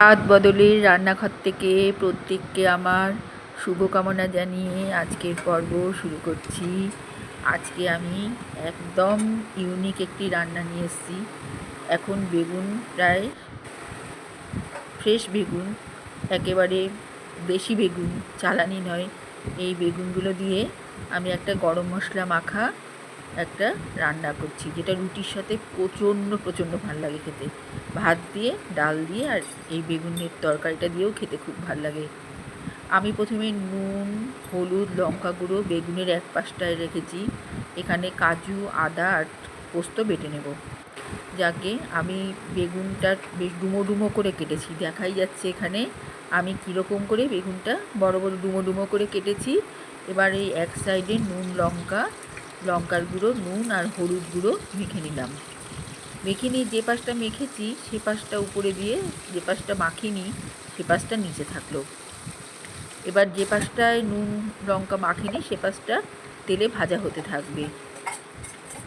রাত বদলের রান্নাঘর থেকে প্রত্যেককে আমার শুভকামনা জানিয়ে আজকের পর্ব শুরু করছি। আজকে আমি একদম ইউনিক একটি রান্না নিয়ে এসেছি। এখন বেগুন প্রায় ফ্রেশ বেগুন, একেবারে বেশি বেগুন, চালানি নয়। এই বেগুনগুলো দিয়ে আমি একটা গরম মশলা মাখা একটা রান্না করছি, যেটা রুটির সাথে প্রচণ্ড প্রচণ্ড ভালো লাগে খেতে। ভাত দিয়ে, ডাল দিয়ে আর এই বেগুনের তরকারিটা দিয়েও খেতে খুব ভালো লাগে। আমি প্রথমে নুন, হলুদ, লঙ্কা গুঁড়ো বেগুনের এক পাশটায় রেখেছি। এখানে কাজু, আদা আর পোস্ত বেটে নেব। যাকে আমি বেগুনটা বেশ ডুমো ডুমো করে কেটেছি। দেখাই যাচ্ছে এখানে আমি কীরকম করে বেগুনটা বড় বড় ডুমো ডুমো করে কেটেছি। এবার এই এক সাইডে নুন, লঙ্কা লঙ্কার গুঁড়ো, নুন আর হলুদ গুঁড়ো মেখে নিলাম। মেখে নিয়ে যে পাশটা মেখেছি, সে পাশটা উপরে দিয়ে যে পাশটা মাখিনি, সে পাশটা নিচে থাকল। এবার যে পাশটায় নুন, লঙ্কা মাখিনি, সে পাশটা তেলে ভাজা হতে থাকবে।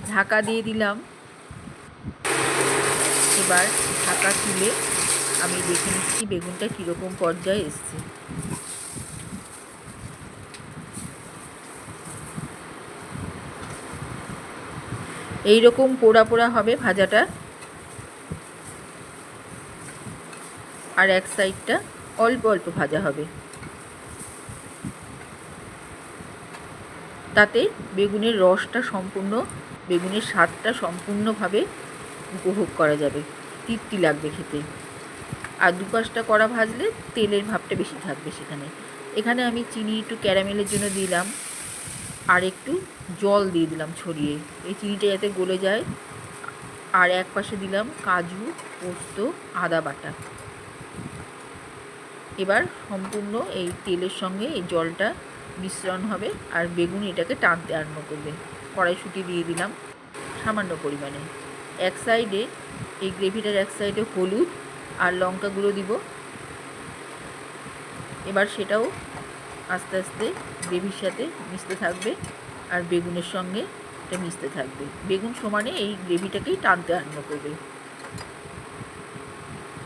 ঢাকা দিয়ে দিলাম। এবার ঢাকা তুলে আমি দেখে নিচ্ছি বেগুনটা কীরকম পর্যায়ে এসছে। এই রকম পোড়া পোড়া হবে ভাজাটা। আর এক সাইডটা অল্প অল্প ভাজা হবে। তাতে বেগুনের রসটা সম্পূর্ণ, বেগুনের স্বাদটা সম্পূর্ণভাবে উপভোগ করা যাবে। তৃপ্তি লাগবে খেতে। আর দুপাশটা কড়া ভাজলে তেলের ভাবটা বেশি থাকবে সেখানে। এখানে আমি চিনি, একটু ক্যারামেলের জন্য দিলাম। আর একটু জল দিয়ে দিলাম ছড়িয়ে। এই চিনিটা যাতে গলে যায়, আর এক পাশে দিলাম কাজু, পোস্ত, আদা বাটা। এবার সম্পূর্ণ এই তেলের সঙ্গে এই জলটা মিশ্রণ হবে, আর বেগুন এটাকে টানতে আরম্ভ করবে। কড়াইশুঁটি দিয়ে দিলাম সামান্য পরিমাণে। এক সাইডে, এই গ্রেভিটার এক সাইডে হলুদ আর লঙ্কা গুঁড়ো দিব। এবার সেটাও আস্তে আস্তে গ্রেভির সাথে মিশতে থাকবে আর বেগুনের সঙ্গে এটা মিশতে থাকবে। বেগুন সমানে এই গ্রেভিটাকেই টানতে আরম্ভ করবে।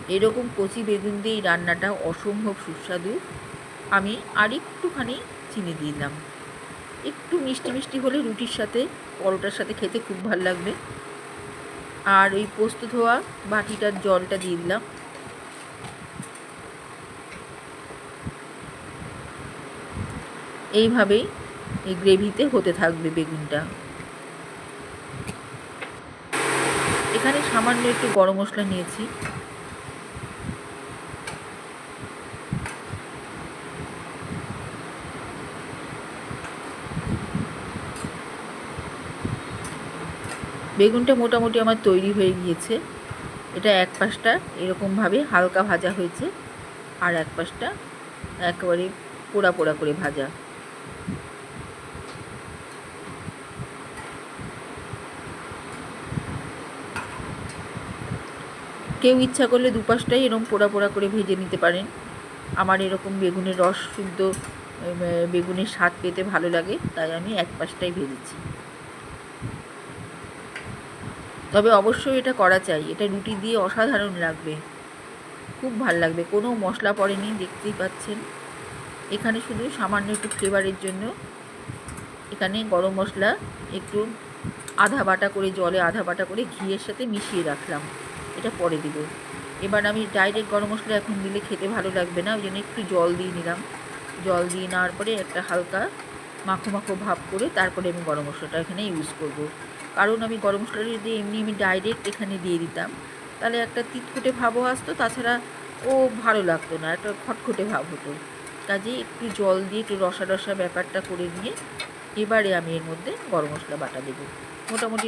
এরকম কচি বেগুন দিয়ে রান্নাটা অসম্ভব সুস্বাদু। আমি আর একটুখানি চিনি দিলাম। একটু মিষ্টি মিষ্টি হলে রুটির সাথে, পরোটার সাথে খেতে খুব ভালো লাগবে। আর ওই পোস্ত ধোয়া বাটিটার জলটা দিয়ে দিলাম। এইভাবেই এই গ্রেভিতে হতে থাকবে বেগুনটা। এখানে সামান্য একটু গরম মশলা নিয়েছি। বেগুনটা মোটামুটি আমার তৈরি হয়ে গিয়েছে। এটা এক পাশটা এরকমভাবে হালকা ভাজা হয়েছে আর এক পাশটা একেবারে পোড়া পোড়া করে ভাজা। কেউ ইচ্ছা করলে দুপাশটাই এরকম পোড়া পোড়া করে ভেজে নিতে পারেন। আমার এরকম বেগুনের রস শুদ্ধ বেগুনের স্বাদ পেতে ভালো লাগে, তাই আমি এক পাশটাই ভেজেছি। তবে অবশ্যই এটা করা চাই, এটা রুটি দিয়ে অসাধারণ লাগবে। খুব ভালো লাগবে, কোনো মশলা পড়েনি, দেখতেই পাচ্ছেন। এখানে শুধু সামান্য একটু ফ্লেভারের জন্য এখানে গরম মশলা, একটু আধা বাটা করে জলে আধা বাটা করে ঘিয়ের সাথে মিশিয়ে রাখলাম। এটা পরে দিব। এবার আমি ডাইরেক্ট গরম মশলা এখন দিলে খেতে ভালো লাগবে না ওই জন্য একটু জল দিয়ে নিলাম। জল দিয়ে নেওয়ার পরে একটা হালকা মাখো মাখো ভাব করে তারপরে আমি গরম মশলাটা এখানে ইউজ করব। কারণ আমি গরম মশলাটা যদি এমনি আমি ডাইরেক্ট এখানে দিয়ে দিতাম, তাহলে একটা তিতকুটে ভাবও আসতো, তাছাড়া ও ভালো লাগতো না, একটা খটখটে ভাব হতো। কাজেই একটু জল দিয়ে একটু রসা রসা ব্যাপারটা করে নিয়ে এবারে আমি এর মধ্যে গরম মশলা বাটা দেবো। মোটামুটি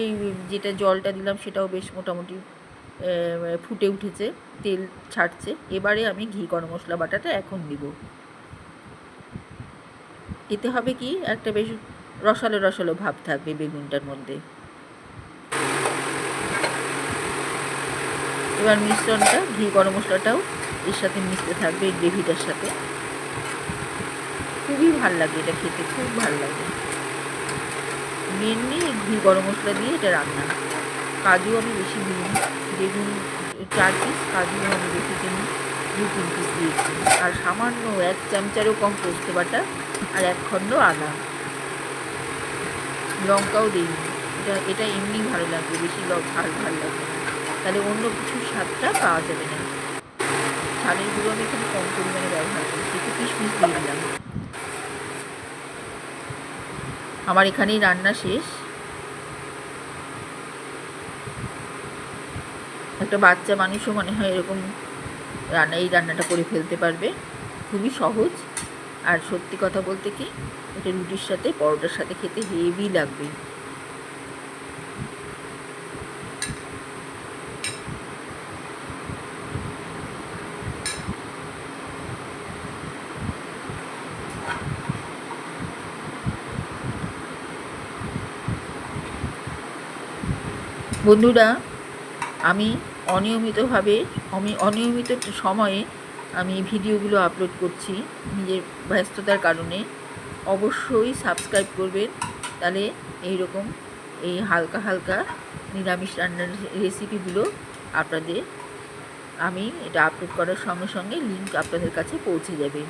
এই যেটা জলটা দিলাম সেটাও বেশ মোটামুটি ফুটে উঠেছে, তেল ছাড়ছে। এবারে আমি ঘি, গরম মশলা, বাটাটা এখন দিব। এতে হবে কি, একটা বেশ রসালো রসালো ভাব থাকবে বেগুনটার মধ্যে। এবার মিশ্রণটা, ঘি, গরম মশলাটাও এর সাথে মিশতে থাকবে, এই গ্রেভিটার সাথে। খুবই ভালো লাগে এটা খেতে, খুব ভালো লাগে। মেনলি ঘি, গরম মশলা দিয়ে এটা রান্না। কাজু আমি বেশি দিই বেগুন চার পিস কাজু আমি বেশি কিনি দু, তিন পিস দিয়েছি। আর সামান্য এক চামচারও কম পোস্ত বাটা আর এক খণ্ড আদা। লঙ্কাও দিইনি। এটা এটা এমনি ভালো লাগবে বেশি ঝাল ঝাল লাগবে তাহলে অন্য কিছুর স্বাদটা পাওয়া যাবে না। ঝালের গুঁড়ো আমি এখানে কম পরিমাণে ব্যবহার করছি একটু কিশমিশ দিয়ে দিলাম। আমার এখানেই রান্না শেষ। একটা বাচ্চা মানুষও মনে হয় এরকম রান্না, এই রান্নাটা করে ফেলতে পারবে। খুবই সহজ। আর সত্যি কথা বলতে কি, এটা রুটির সাথে, পরোটার সাথে খেতে হেভি লাগবে। বন্ধুরা আমি অনিয়মিতভাবে, আমি অনিয়মিত সময়ে আমি ভিডিওগুলো আপলোড করছি নিজের ব্যস্ততার কারণে। অবশ্যই সাবস্ক্রাইব করবেন, তাহলে এই রকম এই হালকা হালকা নিরামিষ রান্নার রেসিপিগুলো আপনাদের, আমি এটা আপলোড করার সঙ্গে সঙ্গে লিঙ্ক আপনাদের কাছে পৌঁছে যাবে।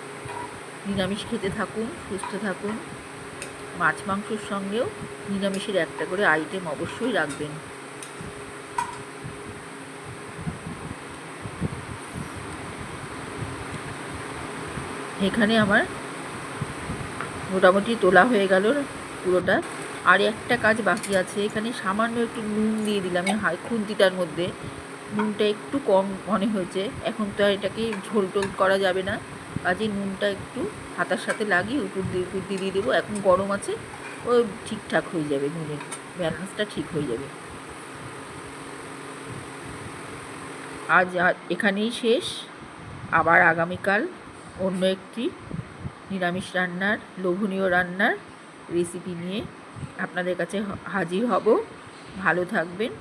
নিরামিষ খেতে থাকুন, সুস্থ থাকুন। মাছ মাংসর সঙ্গেও নিরামিষের একটা করে আইটেম অবশ্যই রাখবেন। এখানে আমার মোটামুটি তোলা হয়ে গেল পুরোটা। আর একটা কাজ বাকি আছে, এখানে সামান্য একটু নুন দিয়ে দিলাম হাই খুন্তিটার মধ্যে। নুনটা একটু কম মনে হয়েছে, এখন তো আর এটাকে ঝোল টোল করা যাবে না। কাজে নুনটা একটু হাতার সাথে লাগিয়ে উপর দিয়ে উপর দিয়ে দিয়ে দেবো। এখন গরম আছে, ও ঠিকঠাক হয়ে যাবে নুনের ব্যালেন্সটা ঠিক হয়ে যাবে। আজ এখানেই শেষ। আবার আগামীকাল অন্য একটি নিরামিষ রান্নার, লোভনীয় রান্নার রেসিপি নিয়ে আপনাদের কাছে হাজির হব। ভালো থাকবেন,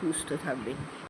সুস্থ থাকবেন।